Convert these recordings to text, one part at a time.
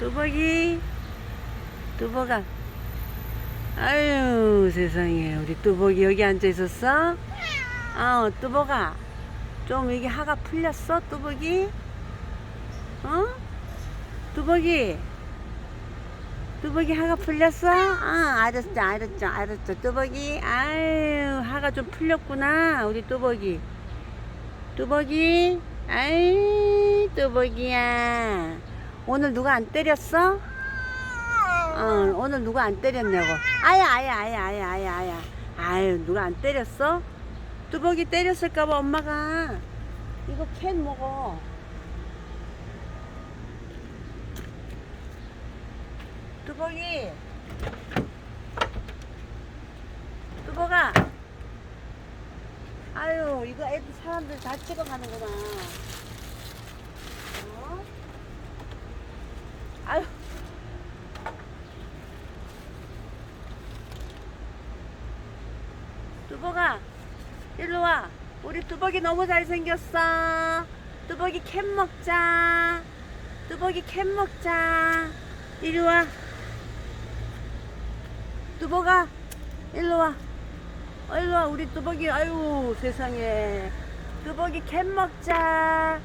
뚜벅이 뚜벅아. 아유 세상에. 우리 뚜벅이 여기 앉아 있었어? 어 뚜벅아. 좀 여기 하가 풀렸어 뚜벅이? 어? 뚜벅이. 뚜벅이 하가 풀렸어? 아 알았죠 알았죠 알았죠 뚜벅이. 아유 하가 좀 풀렸구나 우리 뚜벅이. 뚜벅이? 아이 뚜벅이야 오늘 누가 안 때렸어? 어, 오늘 누가 안 때렸냐고. 아야 아야 아야 아야 아야 아야. 아유 누가 안 때렸어? 뚜벅이 때렸을까봐 엄마가. 이거 캔 먹어. 뚜벅이. 뚜벅아. 아유 이거 애들 사람들 다 찍어가는구나 어? 아유. 뚜벅아 일로 와. 우리 뚜벅이 너무 잘생겼어. 뚜벅이 캔 먹자. 뚜벅이 캔 먹자. 이리 와. 뚜벅아 일로 와. 어, 일로 와. 우리 뚜벅이 아유 세상에. 뚜벅이 캔 먹자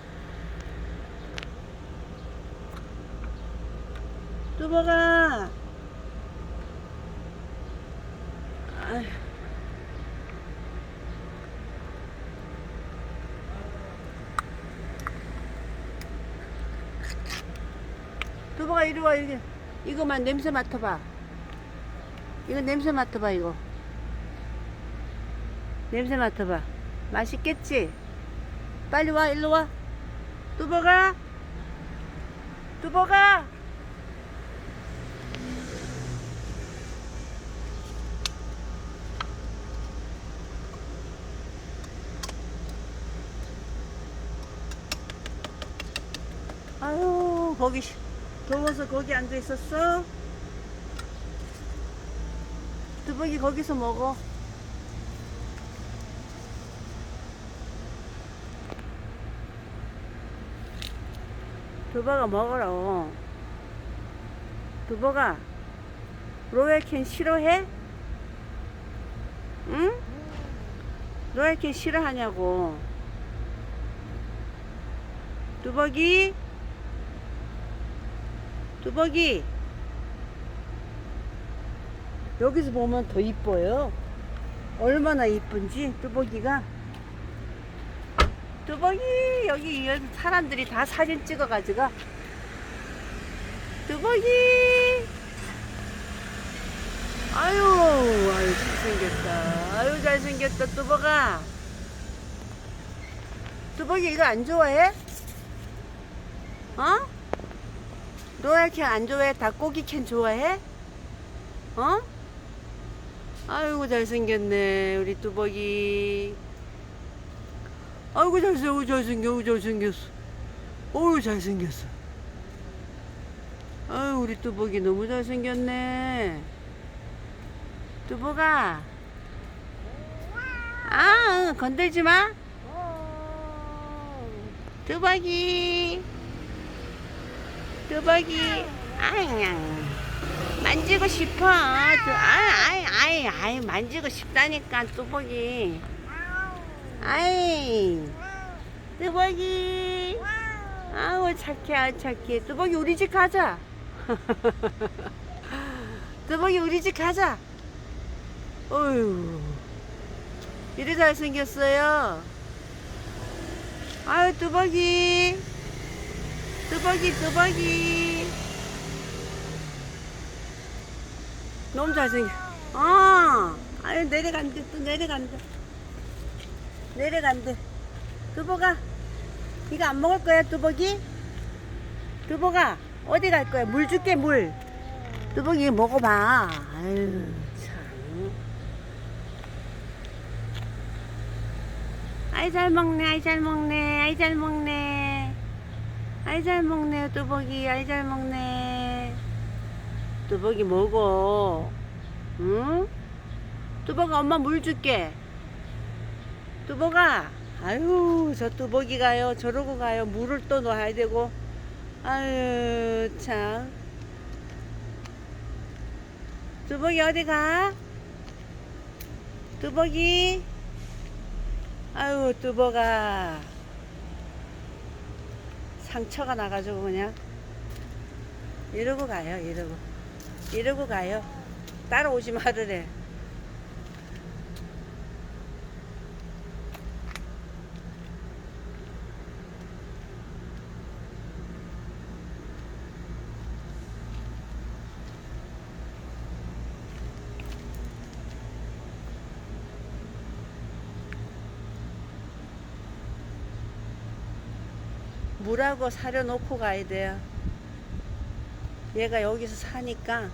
아휴. 뚜벅아 이리 와 이리. 이거만 냄새 맡아봐. 이거 냄새 맡아봐 이거. 냄새 맡아봐. 맛있겠지? 빨리 와 일로 와. 뚜벅아 뚜벅아 아유 거기 시- 더워서 거기 앉아 있었어? 뚜벅이 거기서 먹어 두버가 먹으라. 두버가 로얄캔 싫어해? 응? 로얄캔 싫어하냐고. 두벅이? 두벅이? 여기서 보면 더 이뻐요. 얼마나 이쁜지 뚜벅이가. 뚜벅이 여기 이 사람들이 다 사진 찍어가지고 뚜벅이 아유 아유 잘생겼다 아유 잘생겼다 뚜벅아 뚜벅이 이거 안 좋아해? 어? 로얄 캔 안 좋아해? 닭고기 캔 좋아해? 어? 아이고 잘생겼네 우리 뚜벅이. 아이고 잘생겨 잘생겨 잘생겼어. 어우 잘생겼어. 아유 우리 뚜벅이 너무 잘생겼네. 뚜벅아. 아 응, 건들지 마. 뚜벅이 뚜벅이. 아양 만지고 싶어. 아이 아이 아이 아이 만지고 싶다니까 뚜벅이. 아이 뚜벅이. 아우 착해 아 착해. 뚜벅이 우리 집 가자. 뚜벅이 우리 집 가자. 어휴. 이리 잘생겼어요. 아유 뚜벅이 뚜벅이 뚜벅이 너무 잘생겨 어 아유 내려간대 또 내려간대 내려간대. 두보가 이거 안 먹을 거야 두보기? 두보가 어디 갈 거야? 물 줄게 물. 이거 먹어봐. 아유 참. 아이 잘 먹네. 아이 잘 먹네. 아이 잘 먹네. 아이 잘 먹네 두보기. 아이 잘 먹네. 두보기 먹어. 응? 두보가 엄마 물 줄게. 뚜벅아 아유 저 뚜벅이 가요 저러고 가요 물을 또 넣어야 되고 아유 참 뚜벅이 어디 가? 뚜벅이? 아유, 뚜벅아. 상처가 나가지고 그냥 이러고 가요, 이러고. 이러고 가요. 따라오지 말으래. 물하고 사려 놓고 가야 돼요. 얘가 여기서 사니까